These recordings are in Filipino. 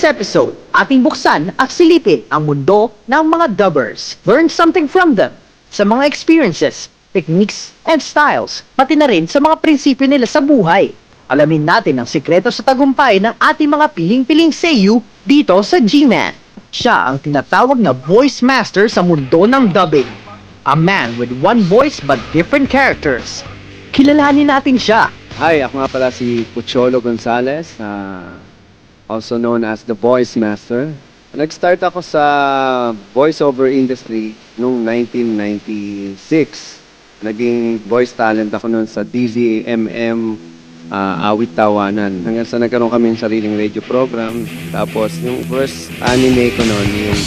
this episode, ating buksan at silipin ang mundo ng mga dubbers. Learn something from them sa mga experiences, techniques, and styles, pati na rin sa mga prinsipyo nila sa buhay. Alamin natin ang sikreto sa tagumpay ng ating mga piling-piling seiyu dito sa G-Man. Siya ang tinatawag na voice master sa mundo ng dubbing. A man with one voice but different characters. Kilalanin natin siya. Hi, ako nga pala si Pucholo Gonzalez, ah, also known as the Voice Master. Nag-start ako sa voiceover industry noong 1996. Naging voice talent ako noon sa DZMM ah, Awit Tawanan. Hanggang sa nagkaroon kami ng sariling radio program. Tapos yung first anime ko noon, yung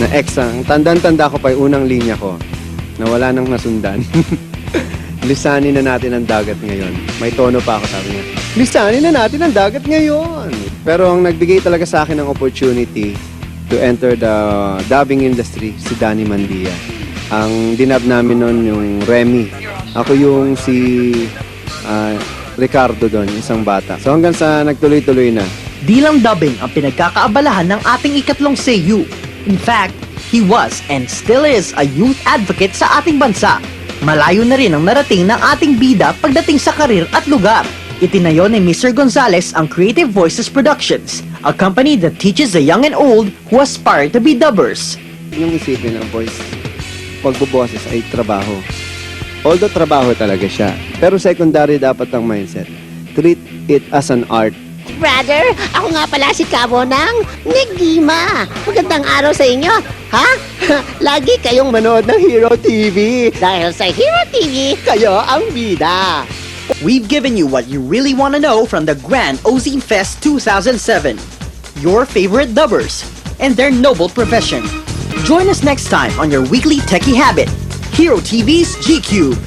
na Exa. Ang tandang-tanda ko pa yung unang linya ko na wala nang nasundan. Lisanin na natin ang dagat ngayon. May tono pa ako sabi niya. Lisanin na natin ang dagat ngayon. Pero ang nagbigay talaga sa akin ng opportunity to enter the dubbing industry, si Danny Mandia. Ang dinab namin noon yung Remy. Ako yung si ah, Ricardo doon, isang bata. So hanggang sa nagtuloy-tuloy na. Di lang dubbing ang pinagkakaabalahan ng ating ikatlong Seiyu. In fact, he was and still is a youth advocate sa ating bansa. Malayo na rin ang narating ng ating bida pagdating sa karir at lugar. Itinayo ni Mr. Gonzalez ang Creative Voices Productions, a company that teaches the young and old who aspire to be dubbers. Yung isipin ng voice, pagbuboses ay trabaho. Although trabaho talaga siya, pero secondary dapat ang mindset. Treat it as an art. Brother, ako nga pala si Cabo ng Negima. Magandang araw sa inyo. Ha? Lagi kayong manood ng Hero TV. Dahil sa Hero TV, kayo ang bida. We've given you what you really want to know from the Grand Ozine Fest 2007. Your favorite dubbers and their noble profession. Join us next time on your weekly techie habit, Hero TV's G Cube.